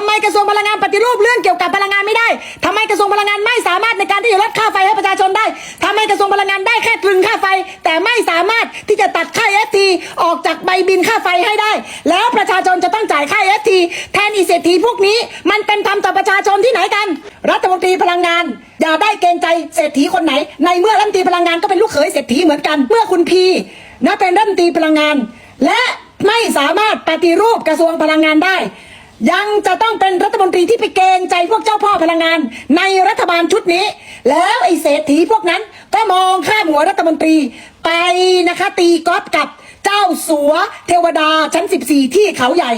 ทำไมกระทรวงพลังงานปฏิรูปเรื่องเกี่ยวกับพลังงานไม่ได้ทำไมกระทรวงพลังงานไม่สามารถในการที่จะลดค่าไฟให้ประชาชนได้ทำไมกระทรวงพลังงานได้แค่ตรึงค่าไฟ แต่ไม่สามารถที่จะตัดค่าเอฟทีออกจากใบบินค่าไฟให้ได้ แล้วประชาชนจะต้องจ่ายค่าเอฟทีแทนอีเศรษฐีพวกนี้ มันเป็นธรรมต่อประชาชนที่ไหนกัน รัฐมนตรีพลังงานอย่าได้เกรงใจเศรษฐีคนไหน ในเมื่อรัฐมนตรีพลังงานก็เป็นลูกเขยเศรษฐีเหมือนกัน เมื่อคุณพีนะเป็นรัฐมนตรีพลังงาน และไม่สามารถปฏิรูปกระทรวงพลังงานได้ ยังจะต้องเป็นรัฐมนตรีที่ไปเกรงใจพวกเจ้าพ่อพลังงาน ในรัฐบาลชุดนี้ แล้วไอ้เศรษฐีพวกนั้นก็มองข้ามหัวรัฐมนตรีไปนะคะ ตีกอล์ฟกับเจ้าสัวเทวดาชั้น 14 ที่เขาใหญ่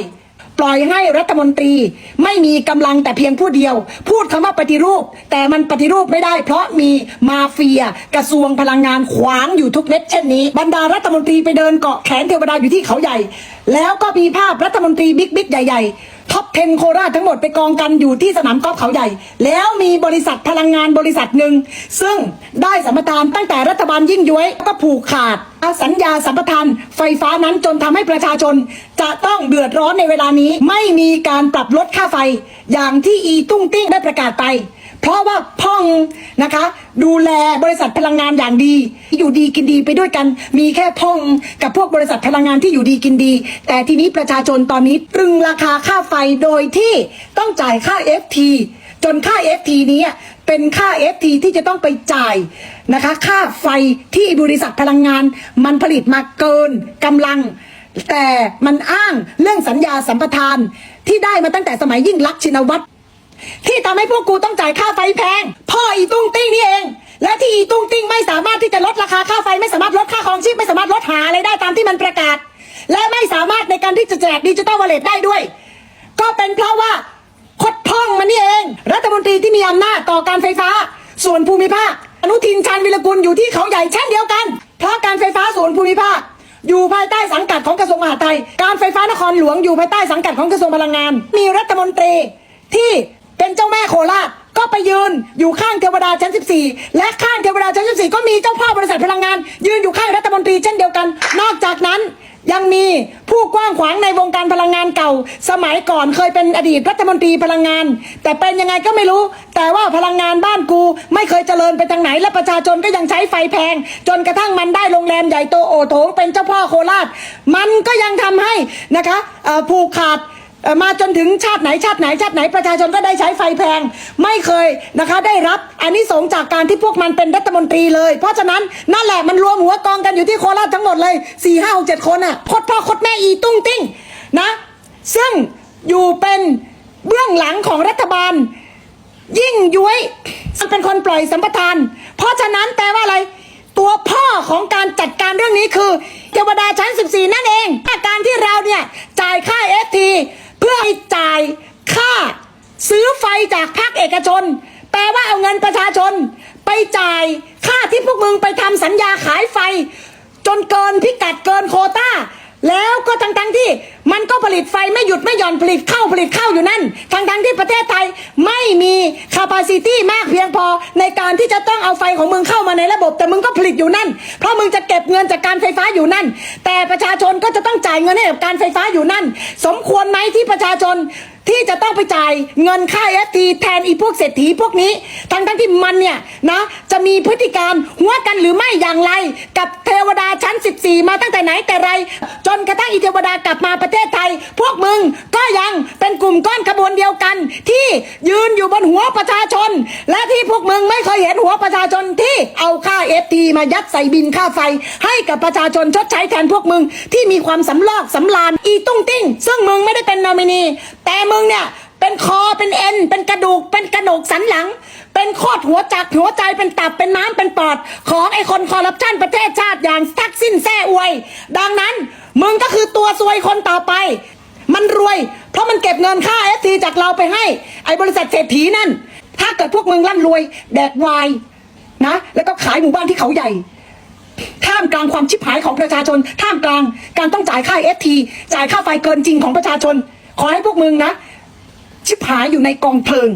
ปล่อยให้รัฐมนตรี ไม่มีกำลังแต่เพียงผู้เดียว พูดคำว่าปฏิรูป แต่มันปฏิรูปไม่ได้ เพราะมีมาเฟีย กระทรวงพลังงานขวางอยู่ทุกเม็ดเช่นนี้บรรดารัฐมนตรีไปเดินเกาะแขนเทวดาอยู่ที่เขาใหญ่ แล้วก็มีภาพรัฐมนตรีบิ๊กบิ๊กใหญ่ ๆ ท็อป 10 โคราชทั้งหมดไปกองกันอยู่ที่สนามกอล์ฟเขาใหญ่ แล้วมีบริษัทพลังงานบริษัทหนึ่ง ซึ่งได้สัมปทานตั้งแต่รัฐบาลยิ่งย้วยก็ผูกขาดสัญญาสัมปทานไฟฟ้านั้นจนทำให้ประชาชน จะต้องเดือดร้อนในเวลานี้ ไม่มีการปรับลดค่าไฟ อย่างที่อีตุ้งติ้งได้ประกาศไป เพราะว่าพ่องนะคะ ดูแลบริษัทพลังงานอย่างดี อยู่ดีกินดีไปด้วยกัน มีแค่พ่องกับพวกบริษัทพลังงานที่อยู่ดีกินดี แต่ทีนี้ประชาชนตอนนี้ตรึงราคาค่าไฟโดยที่ต้องจ่ายค่า FT จนค่า FT นี้เป็นค่า FT ที่จะต้องไปจ่ายนะคะ ค่าไฟที่บริษัทพลังงาน มันผลิตมาเกินกำลัง แต่มันอ้างเรื่องสัญญาสัมปทานที่ได้มาตั้งแต่สมัยยิ่งลักษณ์ชินวัตร ที่ทำให้พวกกูต้องจ่ายค่าไฟแพง พ่ออีตุ้งติ้งนี่เอง และที่อีตุ้งติ้งไม่สามารถที่จะลดราคาค่าไฟไม่สามารถลดค่าครองชีพไม่สามารถลดหาอะไรได้ตามที่มันประกาศ และไม่สามารถในการที่จะแจกดิจิตอลวอลเล็ตได้ด้วย ก็เป็นเพราะว่าคดพ่องมันนี่เอง รัฐมนตรีที่มีอำนาจต่อการไฟฟ้า ส่วนภูมิภาค อนุทินชาญวิรกุลอยู่ที่เขาใหญ่เช่นเดียวกัน เพราะการไฟฟ้าส่วนภูมิภาคอยู่ภายใต้สังกัดของกระทรวงมหาดไทย การไฟฟ้านครหลวงอยู่ภายใต้สังกัดของกระทรวงพลังงาน มีรัฐมนตรีที่ โคราชก็ไปยืนอยู่ข้างเทวดาชั้น 14 และข้างเทวดาชั้น 14 ก็มีเจ้าพ่อบริษัทพลังงาน ยืนอยู่ข้างรัฐมนตรีเช่นเดียวกัน นอกจากนั้นยังมีผู้กว้างขวางในวงการพลังงานเก่า สมัยก่อนเคยเป็นอดีตรัฐมนตรีพลังงาน แต่เป็นยังไงก็ไม่รู้ แต่ว่าพลังงานบ้านกู ไม่เคยเจริญไปทางไหน และประชาชนก็ยังใช้ไฟแพง จนกระทั่งมันได้โรงแรมใหญ่โตโอโถงเป็นเจ้าพ่อโคราช มันก็ยังทำให้นะคะผูกขาด มาจนถึงชาติไหนชาติไหนชาติไหนประชาชนก็ได้ใช้ไฟแพง ไม่เคยนะคะ ได้รับอันนี้สงจากการที่พวกมันเป็นรัฐมนตรีเลย เพราะฉะนั้นนั่นแหละมันรวมหัวกองกันอยู่ที่โคราชทั้งหมดเลย4ี่ห้าหกเจ็ดคนอะคตรพ่อคตรแม่อีตุ้งติ้งนะ ซึ่งอยู่เป็นเบื้องหลังของรัฐบาล ยิ่งย้วยเป็นคนปล่อยสัมปทาน เพราะฉะนั้นแปลว่าอะไร ตัวพ่อของการจัดการเรื่องนี้คือเทวดาชั้น 14นั่นเองการที่เราเนี่ยจ่ายค่า FT เพื่อให้จ่ายค่าซื้อไฟ จากภาคเอกชน แปลว่าเอาเงินประชาชน ไปจ่ายค่าที่พวกมึงไปทำสัญญาขายไฟ จนเกินพิกัดเกินโคต้า แล้วก็ทั้งทั้งๆที่มันก็ผลิตไฟไม่หยุดไม่หย่อนผลิตเข้าผลิตเข้าอยู่นั่น ทั้งทั้งๆที่ประเทศไทยไม่มี capacity มากเพียงพอในการที่จะต้องเอาไฟของมึงเข้ามาในระบบ แต่มึงก็ผลิตอยู่นั่น เพราะมึงจะเก็บเงินจากการไฟฟ้าอยู่นั่น แต่ประชาชนก็จะต้องจ่ายเงินให้กับการไฟฟ้าอยู่นั่น สมควรไหมที่ประชาชน ที่จะต้องไปจ่ายเงินค่า FT แทนอีพวกเศรษฐีพวกนี้ ทั้งทั้งที่มันเนี่ยนะจะมีพฤติการหัวกันหรือไม่อย่างไร กับเทวดาชั้น 14 มาตั้งแต่ไหนแต่ไร จนกระทั่งอีเทวดากลับมาประเทศไทย พวกมึงก็ยังเป็นกลุ่มก้อนขบวนเดียวกัน ที่ยืนอยู่บนหัวประชาชน และที่พวกมึงไม่เคยเห็นหัวประชาชนที่เอาค่า FT มายัดใส่บินค่าไฟ ให้กับประชาชนชดใช้แทนพวกมึงที่มีความสำลอกสำลานอีตุ้งติ้งซึ่งมึงไม่ได้เป็นนอมินี แต่มึงเนี่ย เป็นคอเป็นเอ็น เป็นกระดูก เป็นกระดูกสันหลัง เป็นโคตรหัวจักหัวใจเป็นตับเป็นน้ำเป็นปอด ของไอ้คนคอร์รัปชันประเทศชาติอย่างทักสิ้นแซ่อวย ดังนั้นมึงก็คือตัวซวยคนต่อไป มันรวย เพราะมันเก็บเงินค่าเอฟทีจากเราไปให้ ไอ้บริษัทเศรษฐีนั่น ถ้าเกิดพวกมึงร่ำรวย แดกวายนะ แล้วก็ขายหมู่บ้านที่เขาใหญ่ท่ามกลางความชิบหายของประชาชน ท่ามกลางการต้องจ่ายค่าเอฟทีจ่ายค่าไฟเกินจริงของประชาชน ขอให้พวกมึงนะ ชิบหายอยู่ในกองเพลิง